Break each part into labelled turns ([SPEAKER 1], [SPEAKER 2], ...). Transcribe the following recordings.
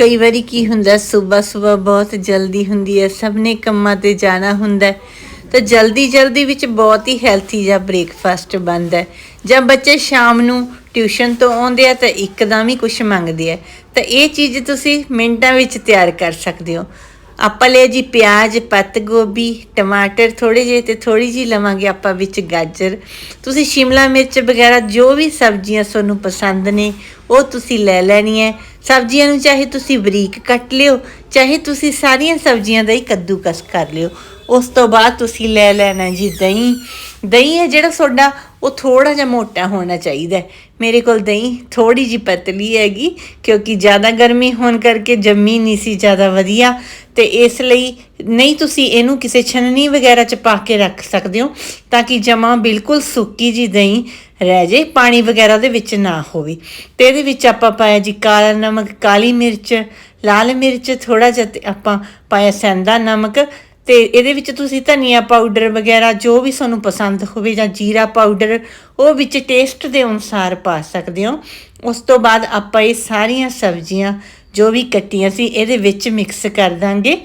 [SPEAKER 1] ਕਈ ਵਾਰੀ ਕੀ ਹੁੰਦਾ ਸਵੇਰ ਸਵੇਰ ਬਹੁਤ ਜਲਦੀ ਹੁੰਦੀ ਹੈ, ਸਭ ਨੇ ਕੰਮਾਂ ਤੇ ਜਾਣਾ ਹੁੰਦਾ ਤਾਂ ਜਲਦੀ ਜਲਦੀ ਵਿੱਚ ਬਹੁਤ ਹੀ ਹੈਲਥੀ ਜਿਹਾ ਬ੍ਰੇਕਫਾਸਟ ਬਣਦਾ ਹੈ। ਜਾਂ ਬੱਚੇ ਸ਼ਾਮ ਨੂੰ ਟਿਊਸ਼ਨ ਤੋਂ ਆਉਂਦੇ ਆ ਤਾਂ ਇੱਕਦਮ ਹੀ ਕੁਝ ਮੰਗਦੇ ਆ। ਤਾਂ ਇਹ ਚੀਜ਼ ਤੁਸੀਂ ਮਿੰਟਾਂ ਵਿੱਚ ਤਿਆਰ ਕਰ ਸਕਦੇ ਹੋ। ਆਪਾਂ ਲਿਆ ਜੀ ਪਿਆਜ਼, ਪੱਤ ਗੋਭੀ, ਟਮਾਟਰ ਥੋੜੇ ਜਿਹੇ ਤੇ ਥੋੜੀ ਜੀ ਲਵਾਂਗੇ ਆਪਾਂ ਵਿੱਚ ਗਾਜਰ। ਤੁਸੀਂ ਸ਼ਿਮਲਾ ਮਿਰਚ ਵਗੈਰਾ ਜੋ ਵੀ ਸਬਜ਼ੀਆਂ ਤੁਹਾਨੂੰ ਪਸੰਦ ਨੇ, ਉਹ ਤੁਸੀਂ ਲੈ ਲੈਣੀ ਹੈ। ਸਬਜ਼ੀਆਂ ਨੂੰ ਚਾਹੇ ਤੁਸੀਂ ਬਰੀਕ ਕੱਟ ਲਿਓ, ਚਾਹੇ ਤੁਸੀਂ ਸਾਰੀਆਂ ਸਬਜ਼ੀਆਂ ਦਾ ਹੀ ਕੱਦੂਕਸ ਕਰ ਲਿਓ। ਉਸ ਤੋਂ ਬਾਅਦ ਤੁਸੀਂ ਲੈ ਲੈਣਾ ਜੀ ਦਹੀਂ। ਦਹੀਂ ਹੈ ਜਿਹੜਾ ਤੁਹਾਡਾ ਉਹ ਥੋੜਾ ਜਿਹਾ ਮੋਟਾ ਹੋਣਾ ਚਾਹੀਦਾ ਮੇਰੇ ਕੋਲ ਦਹੀਂ ਥੋੜੀ ਜੀ ਪਤਲੀ ਹੈਗੀ, ਕਿਉਂਕਿ ਜ਼ਿਆਦਾ ਗਰਮੀ ਹੋਣ ਕਰਕੇ ਜੰਮੀ ਨਹੀਂ ਸੀ ਜ਼ਿਆਦਾ ਵਧੀਆ। ਤੇ ਇਸ ਲਈ ਨਹੀਂ ਤੁਸੀਂ ਇਹਨੂੰ ਕਿਸੇ ਛਨਣੀ ਵਗੈਰਾ ਚ ਪਾ ਕੇ ਰੱਖ ਸਕਦੇ ਹੋ, ਤਾਂ ਕਿ ਜਮਾ ਬਿਲਕੁਲ ਸੁੱਕੀ ਜੀ ਦਹੀਂ ਰਹਿ ਜੇ, ਪਾਣੀ ਵਗੈਰਾ ਦੇ ਵਿੱਚ ਨਾ ਹੋਵੇ। ਤੇ ਇਹਦੇ ਵਿੱਚ ਆਪਾਂ ਪਾਇਆ ਜੀ ਕਾਲਾ ਨਮਕ, ਕਾਲੀ ਮਿਰਚ, ਲਾਲ ਮਿਰਚ ਥੋੜਾ ਜਿਹਾ ਤੇ ਆਪਾਂ ਪਾਇਆ ਸੈਂਦਾ ਨਮਕ। ਤੇ ਇਹਦੇ ਵਿੱਚ ਤੁਸੀਂ ਧਨੀਆ ਪਾਊਡਰ ਵਗੈਰਾ ਜੋ ਵੀ ਤੁਹਾਨੂੰ ਪਸੰਦ ਹੋਵੇ ਜਾਂ ਜੀਰਾ ਪਾਊਡਰ, ਉਹ ਵਿੱਚ ਟੇਸਟ ਦੇ ਅਨੁਸਾਰ ਪਾ ਸਕਦੇ ਹੋ। ਉਸ ਤੋਂ ਬਾਅਦ ਆਪਾਂ ਇਹ ਸਾਰੀਆਂ ਸਬਜ਼ੀਆਂ ਜੋ ਵੀ ਕੱਟੀਆਂ ਸੀ, ਇਹਦੇ ਵਿੱਚ ਮਿਕਸ ਕਰ ਦਾਂਗੇ।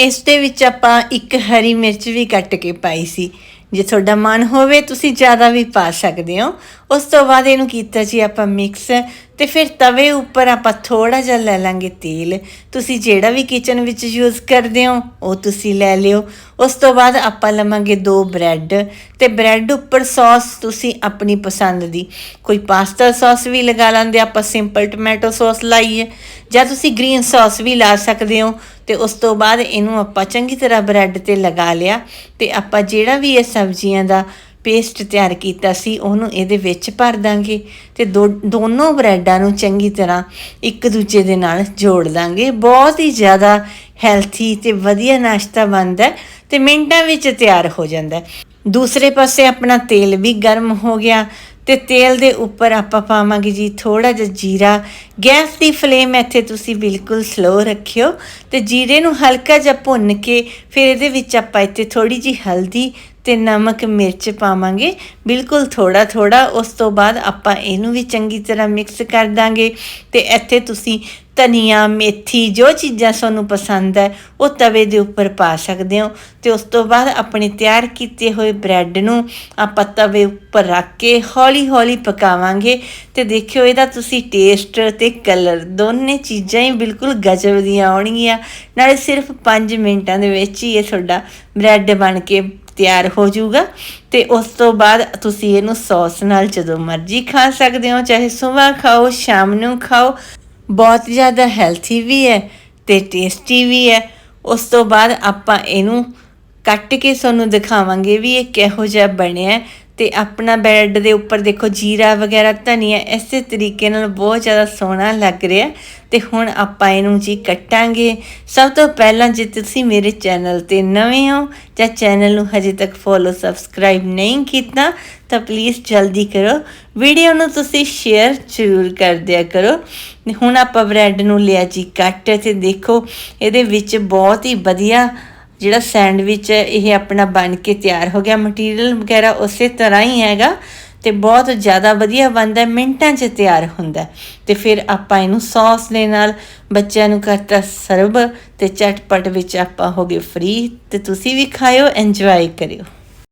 [SPEAKER 1] ਇਸ ਦੇ ਵਿੱਚ ਆਪਾਂ ਇੱਕ ਹਰੀ ਮਿਰਚ ਵੀ ਕੱਟ ਕੇ ਪਾਈ ਸੀ। ਜੇ ਤੁਹਾਡਾ ਮਨ ਹੋਵੇ, ਤੁਸੀਂ ਜ਼ਿਆਦਾ ਵੀ ਪਾ ਸਕਦੇ ਹੋ। ਉਸ ਤੋਂ ਬਾਅਦ ਇਹਨੂੰ ਕੀਤਾ ਜੀ ਆਪਾਂ ਮਿਕਸ ਤੇ ਫਿਰ ਤਵੇ ਉੱਪਰ ਆਪਾਂ ਥੋੜਾ ਜਿਹਾ ਲੈ ਲਾਂਗੇ ਤੇਲ। ਤੁਸੀਂ ਜਿਹੜਾ ਵੀ ਕਿਚਨ ਵਿੱਚ ਯੂਜ਼ ਕਰਦੇ ਹੋ, ਉਹ ਤੁਸੀਂ ਲੈ ਲਿਓ। ਉਸ ਤੋਂ ਬਾਅਦ ਆਪਾਂ ਲਵਾਂਗੇ ਦੋ ਬ੍ਰੈਡ ਤੇ ਬ੍ਰੈਡ ਉੱਪਰ ਸੌਸ ਤੁਸੀਂ ਆਪਣੀ ਪਸੰਦ ਦੀ। ਕੋਈ ਪਾਸਤਾ ਸੌਸ ਵੀ ਲਗਾ ਲੈਂਦੇ, ਆਪਾਂ ਸਿੰਪਲ ਟੋਮੈਟੋ ਸੌਸ ਲਾਈਏ। ਜਾਂ ਤੁਸੀਂ ਗ੍ਰੀਨ ਸੌਸ ਵੀ ਲਾ ਸਕਦੇ ਹੋ। ਤੇ ਉਸ ਤੋਂ ਬਾਅਦ ਇਹਨੂੰ ਆਪਾਂ ਚੰਗੀ ਤਰ੍ਹਾਂ ਬ੍ਰੈਡ ਤੇ ਲਗਾ ਲਿਆ ਤੇ ਆਪਾਂ ਜਿਹੜਾ ਵੀ ਇਹ ਸਬਜ਼ੀਆਂ ਦਾ ਪੇਸਟ ਤਿਆਰ ਕੀਤਾ ਸੀ, ਉਹਨੂੰ ਇਹਦੇ ਵਿੱਚ ਭਰ ਦਾਂਗੇ ਤੇ ਦੋ, ਦੋਨੋਂ ਬ੍ਰੈਡਾਂ ਨੂੰ ਚੰਗੀ ਤਰ੍ਹਾਂ ਇੱਕ ਦੂਜੇ ਦੇ ਨਾਲ ਜੋੜ ਦਾਂਗੇ। ਬਹੁਤ ਹੀ ਜ਼ਿਆਦਾ ਹੈਲਥੀ ਤੇ ਵਧੀਆ ਨਾਸ਼ਤਾ ਬਣਦਾ ਹੈ ਤੇ ਮਿੰਟਾਂ ਵਿੱਚ ਤਿਆਰ ਹੋ ਜਾਂਦਾ ਦੂਸਰੇ ਪਾਸੇ ਆਪਣਾ ਤੇਲ ਵੀ ਗਰਮ ਹੋ ਗਿਆ ਤੇ ਤੇਲ ਦੇ ਉੱਪਰ ਆਪਾਂ ਪਾਵਾਂਗੇ ਜੀ ਥੋੜਾ ਜਿਹਾ ਜੀਰਾ। ਗੈਸ ਦੀ ਫਲੇਮ ਇੱਥੇ ਤੁਸੀਂ ਬਿਲਕੁਲ ਸਲੋ ਰੱਖਿਓ ਤੇ ਜੀਰੇ ਨੂੰ ਹਲਕਾ ਜਿਹਾ ਭੁੰਨ ਕੇ ਫਿਰ ਇਹਦੇ ਵਿੱਚ ਆਪਾਂ ਇੱਥੇ ਥੋੜੀ ਜੀ ਹਲਦੀ ਤੇ ਨਮਕ, ਮਿਰਚ ਪਾਵਾਂਗੇ। ਬਿਲਕੁਲ ਥੋੜਾ ਥੋੜਾ ਉਸ ਤੋਂ ਬਾਅਦ ਆਪਾਂ ਇਹਨੂੰ ਵੀ ਚੰਗੀ ਤਰ੍ਹਾਂ ਮਿਕਸ ਕਰ ਦਾਂਗੇ ਤੇ ਇੱਥੇ ਤੁਸੀਂ ਧਨੀਆ, ਮੇਥੀ, ਜੋ ਚੀਜ਼ਾਂ ਤੁਹਾਨੂੰ ਪਸੰਦ ਹੈ, ਉਹ ਤਵੇ ਦੇ ਉੱਪਰ ਪਾ ਸਕਦੇ ਹੋ ਤੇ ਉਸ ਤੋਂ ਬਾਅਦ ਆਪਣੇ ਤਿਆਰ ਕੀਤੇ ਹੋਏ ਬ੍ਰੈਡ ਨੂੰ ਆਪਾਂ ਤਵੇ ਉੱਪਰ ਰੱਖ ਕੇ ਹੌਲੀ-ਹੌਲੀ ਪਕਾਵਾਂਗੇ ਤੇ ਦੇਖਿਓ ਇਹਦਾ ਤੁਸੀਂ ਟੇਸਟ ਤੇ ਕਲਰ ਦੋਨੇ ਚੀਜ਼ਾਂ ਹੀ ਬਿਲਕੁਲ ਗਜਬ ਦੀਆਂ ਆਉਣਗੀਆਂ। ਨਾਲੇ ਸਿਰਫ 5 ਮਿੰਟਾਂ ਦੇ ਵਿੱਚ ਹੀ ਇਹ ਤੁਹਾਡਾ ਬ੍ਰੈਡ ਬਣ ਕੇ ਤਿਆਰ ਹੋ ਜਾਊਗਾ ਤੇ ਉਸ ਤੋਂ ਬਾਅਦ ਤੁਸੀਂ ਇਹਨੂੰ ਸੌਸ ਨਾਲ ਜਦੋਂ ਮਰਜ਼ੀ ਖਾ ਸਕਦੇ ਹੋ, ਚਾਹੇ ਸਵੇਰ ਖਾਓ, ਸ਼ਾਮ ਨੂੰ ਖਾਓ। ਬਹੁਤ ਜ਼ਿਆਦਾ ਹੈਲਥੀ ਵੀ ਹੈ ਤੇ ਟੇਸਟੀ ਵੀ ਹੈ। ਉਸ ਤੋਂ ਬਾਅਦ ਆਪਾਂ ਇਹਨੂੰ ਕੱਟ ਕੇ ਤੁਹਾਨੂੰ ਦਿਖਾਵਾਂਗੇ ਵੀ ਇਹ ਕਿਹੋ ਜਿਹਾ ਬਣਿਆ ਤੇ ਆਪਣਾ ਬ੍ਰੈਡ ਦੇ ਉੱਪਰ ਦੇਖੋ ਜੀਰਾ ਵਗੈਰਾ ਧਨੀਆ ਇਸੇ ਤਰੀਕੇ ਨਾਲ ਬਹੁਤ ਜ਼ਿਆਦਾ ਸੋਹਣਾ ਲੱਗ ਰਿਹਾ ਤੇ ਹੁਣ ਆਪਾਂ ਇਹਨੂੰ ਜੀ ਕੱਟਾਂਗੇ। ਸਭ ਤੋਂ ਪਹਿਲਾਂ ਜੇ ਤੁਸੀਂ ਮੇਰੇ ਚੈਨਲ ਤੇ ਨਵੇਂ ਹੋ ਜਾਂ ਚੈਨਲ ਨੂੰ ਹਜੇ ਤੱਕ ਫੋਲੋ ਸਬਸਕ੍ਰਾਈਬ ਨਹੀਂ ਕੀਤਾ, ਤਾਂ ਪਲੀਜ਼ ਜਲਦੀ ਕਰੋ। ਵੀਡੀਓ ਨੂੰ ਤੁਸੀਂ ਸ਼ੇਅਰ ਜ਼ਰੂਰ ਕਰ ਦਿਆ ਕਰੋ। ਹੁਣ ਆਪਾਂ ਬ੍ਰੈਡ ਨੂੰ ਲਿਆ ਜੀ ਕੱਟ ਤੇ ਦੇਖੋ, ਇਹਦੇ ਵਿੱਚ ਬਹੁਤ ਹੀ ਵਧੀਆ ਜਿਹੜਾ ਸੈਂਡਵਿਚ ਹੈ, ਇਹ ਆਪਣਾ ਬਣ ਕੇ ਤਿਆਰ ਹੋ ਗਿਆ। ਮਟੀਰੀਅਲ ਵਗੈਰਾ ਉਸੇ ਤਰ੍ਹਾਂ ਹੀ ਹੈਗਾ ਤੇ ਬਹੁਤ ਜ਼ਿਆਦਾ ਵਧੀਆ ਬਣਦਾ ਮਿੰਟਾਂ 'ਚ ਤਿਆਰ ਹੁੰਦਾ ਤੇ ਫਿਰ ਆਪਾਂ ਇਹਨੂੰ ਸੌਸ ਦੇ ਨਾਲ ਬੱਚਿਆਂ ਨੂੰ ਕਰਤਾ ਸਰਵ ਤੇ ਚਟਪਟ ਵਿੱਚ ਆਪਾਂ ਹੋ ਗਏ ਫ੍ਰੀ ਤੇ ਤੁਸੀਂ ਵੀ ਖਾਇਓ ਐਂਜੋਏ ਕਰਿਓ।